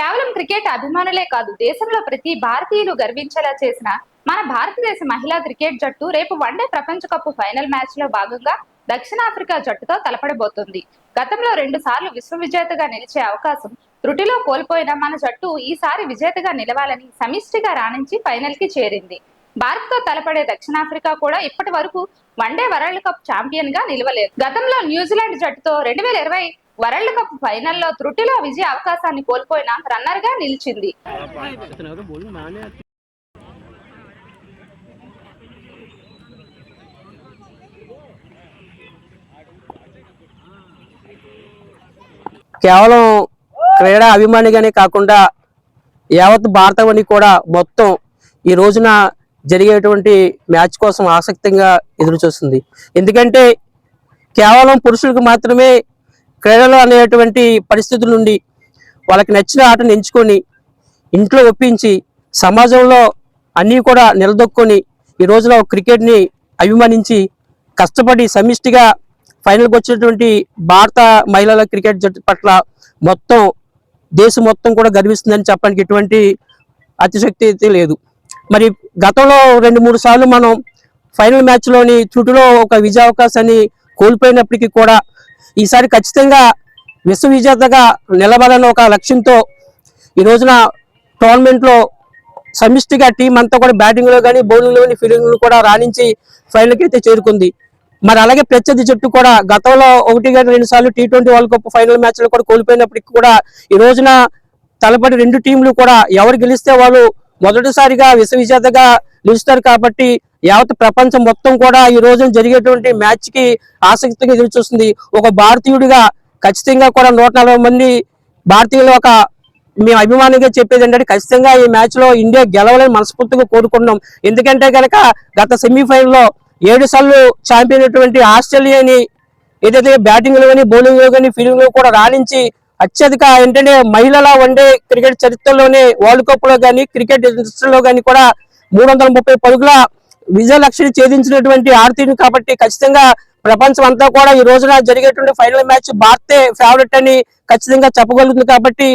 కేవలం క్రికెట్ అభిమానులే కాదు దేశంలో ప్రతి భారతీయులు గర్వించేలా చేసిన మన భారతదేశ మహిళా క్రికెట్ జట్టు రేపు వన్డే ప్రపంచ కప్ ఫైనల్ మ్యాచ్లో భాగంగా దక్షిణాఫ్రికా జట్టుతో తలపడబోతుంది. గతంలో రెండు సార్లు విశ్వవిజేతగా నిలిచే అవకాశం త్రుటిలో కోల్పోయిన మన జట్టు ఈసారి విజేతగా నిలవాలని సమిష్టిగా రాణించి ఫైనల్కి చేరింది. భారత్తో తలపడే దక్షిణాఫ్రికా కూడా ఇప్పటి వరకు వన్డే వరల్డ్ కప్ ఛాంపియన్గా నిలవలేదు. గతంలో న్యూజిలాండ్ జట్టుతో రెండు వేల ఇరవై వరల్డ్ కప్ ఫైనల్లో త్రుటిలో విజయ అవకాశాన్ని కోల్పోయిన రన్నర్గా నిలిచింది. కేవలం క్రీడా అభిమానిగానే కాకుండా యావత్ భారతవని కూడా మొత్తం ఈ రోజున జరిగేటువంటి మ్యాచ్ కోసం ఆసక్తిగా ఎదురు చూస్తుంది ఎందుకంటే కేవలం పురుషులకు మాత్రమే క్రీడలు అనేటువంటి పరిస్థితుల నుండి వాళ్ళకి నచ్చిన ఆటను ఎంచుకొని ఇంట్లో ఒప్పించి సమాజంలో అన్నీ కూడా నిలదొక్కొని ఈ రోజున క్రికెట్ని అభిమానించి కష్టపడి సమిష్టిగా ఫైనల్కి వచ్చినటువంటి భారత మహిళల క్రికెట్ జట్టు పట్ల మొత్తం దేశం మొత్తం కూడా గర్విస్తుందని చెప్పడానికి ఎటువంటి అతిశక్తి అయితే లేదు. మరి గతంలో రెండు మూడు సార్లు మనం ఫైనల్ మ్యాచ్లోని త్రుటిలో ఒక విజయ అవకాశాన్ని కోల్పోయినప్పటికీ కూడా ఈసారి ఖచ్చితంగా విశ్వ విజేతగా ఒక లక్ష్యంతో ఈ రోజున టోర్నమెంట్లో సమిష్టిగా టీం అంతా కూడా బ్యాటింగ్లో కానీ బౌలింగ్లో కానీ ఫీల్డింగ్లో కూడా రాణించి ఫైనల్కి అయితే చేరుకుంది. మరి అలాగే ప్రత్యర్థి జట్టు కూడా గతంలో ఒకటి కానీ రెండు సార్లు T twenty world cup final మ్యాచ్లో కూడా కోల్పోయినప్పటికీ కూడా ఈ రోజున తలపడి రెండు టీంలు కూడా ఎవరు గెలిస్తే వాళ్ళు మొదటిసారిగా విశ్వ విజేతగా నిలుస్తారు కాబట్టి యావత్ ప్రపంచం మొత్తం కూడా ఈ రోజున జరిగేటువంటి మ్యాచ్కి ఆసక్తిగా ఎదురుచూస్తుంది ఒక భారతీయుడిగా ఖచ్చితంగా కూడా నూట నలభై మంది భారతీయులు ఒక మేము అభిమానిగా చెప్పేది ఏంటంటే ఖచ్చితంగా ఈ మ్యాచ్లో ఇండియా గెలవాలని మనస్ఫూర్తిగా కోరుకున్నాం ఎందుకంటే కనుక గత సెమీఫైనల్లో ఏడు సార్లు ఛాంపియన్ అయినటువంటి ఆస్ట్రేలియాని ఏదైతే బ్యాటింగ్లో కానీ బౌలింగ్లో కానీ ఫీల్డింగ్లో కూడా రాణించి అత్యధిక ఏంటంటే మహిళల వన్డే క్రికెట్ చరిత్రలోనే వరల్డ్ కప్లో కానీ క్రికెట్లో కానీ కూడా మూడు వందల ముప్పై పరుగుల విజయ ఛేదించినటువంటి ఆడుతుంది కాబట్టి ఖచ్చితంగా ప్రపంచం అంతా కూడా ఈ రోజున జరిగేటువంటి ఫైనల్ మ్యాచ్ భారతే ఫేవరెట్ అని ఖచ్చితంగా చెప్పగలుగుతుంది కాబట్టి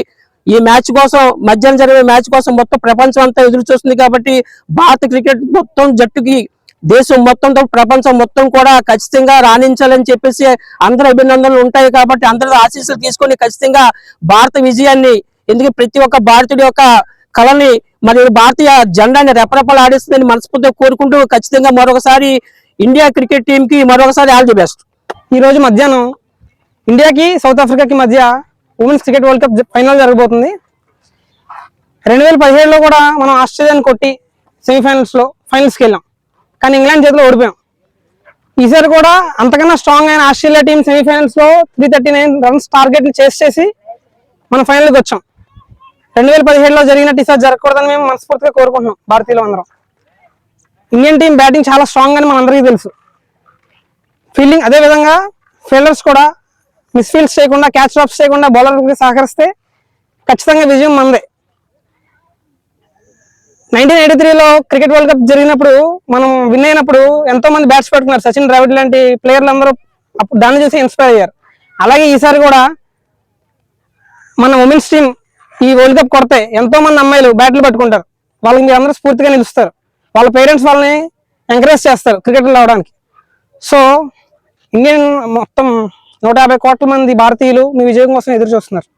ఈ మ్యాచ్ కోసం మధ్యాహ్నం జరిగే మ్యాచ్ కోసం మొత్తం ప్రపంచం అంతా ఎదురు చూస్తుంది కాబట్టి భారత క్రికెట్ మొత్తం జట్టుకి దేశం మొత్తంతో ప్రపంచం మొత్తం కూడా ఖచ్చితంగా రాణించాలని చెప్పేసి అందరి అభినందనలు ఉంటాయి కాబట్టి అందరి ఆశీస్సులు తీసుకొని ఖచ్చితంగా భారత విజయాన్ని ఎందుకంటే ప్రతి ఒక్క భారతీయుడి యొక్క కళని మరియు భారతీయ జెండాని రెపరెపలాడిస్తుందని మనస్ఫూర్తిగా కోరుకుంటూ ఖచ్చితంగా మరొకసారి ఇండియా క్రికెట్ టీంకి మరొకసారి ఆల్ ది బెస్ట్. ఈ రోజు మధ్యాహ్నం ఇండియాకి సౌత్ ఆఫ్రికాకి మధ్య women's cricket world cup final జరగబోతుంది. రెండు వేల పదిహేడులో కూడా మనం ఆస్ట్రేలియాని కొట్టి సెమీఫైనల్స్లో ఫైనల్స్కి వెళ్ళాం. కానీ ఇంగ్లాండ్ చేతిలో ఓడిపోయాం. ఈసారి కూడా అంతకన్నా స్ట్రాంగ్ అయిన ఆస్ట్రేలియా టీం సెమీఫైనల్స్లో త్రీ థర్టీ నైన్ రన్స్ టార్గెట్ని చేసి చేసి మనం ఫైనల్కి వచ్చాం. రెండు వేల పదిహేడులో జరిగినట్టు ఈసారి జరగకూడదని మేము మనస్ఫూర్తిగా కోరుకుంటున్నాం భారతీయులు అందరం. ఇండియన్ టీం బ్యాటింగ్ చాలా స్ట్రాంగ్ అని మనందరికీ తెలుసు. ఫీల్డింగ్ అదేవిధంగా ఫీల్డర్స్ కూడా మిస్ఫీల్డ్స్ చేయకుండా క్యాచ్ డ్రాప్స్ చేయకుండా బౌలర్కి సహకరిస్తే ఖచ్చితంగా విజయం మనదే నైన్టీన్ ఎయిటీ త్రీలో క్రికెట్ వరల్డ్ కప్ జరిగినప్పుడు మనం విన్ అయినప్పుడు ఎంతో మంది బ్యాట్స్ పెట్టుకున్నారు. సచిన్ ద్రావిడ్ లాంటి ప్లేయర్లు అందరూ అప్పుడు దాన్ని చూసి ఇన్స్పైర్ అయ్యారు. అలాగే ఈసారి కూడా మన ఉమెన్స్ టీం ఈ వరల్డ్ కప్ కొడితే ఎంతో మంది అమ్మాయిలు బ్యాట్లు పట్టుకుంటారు. వాళ్ళకి మీరు అందరూ స్ఫూర్తిగా నిలుస్తారు. వాళ్ళ పేరెంట్స్ వాళ్ళని ఎంకరేజ్ చేస్తారు క్రికెట్ రావడానికి. సో ఇండియన్ మొత్తం నూట యాభై కోట్ల మంది భారతీయులు మీ విజయం కోసం ఎదురు చూస్తున్నారు.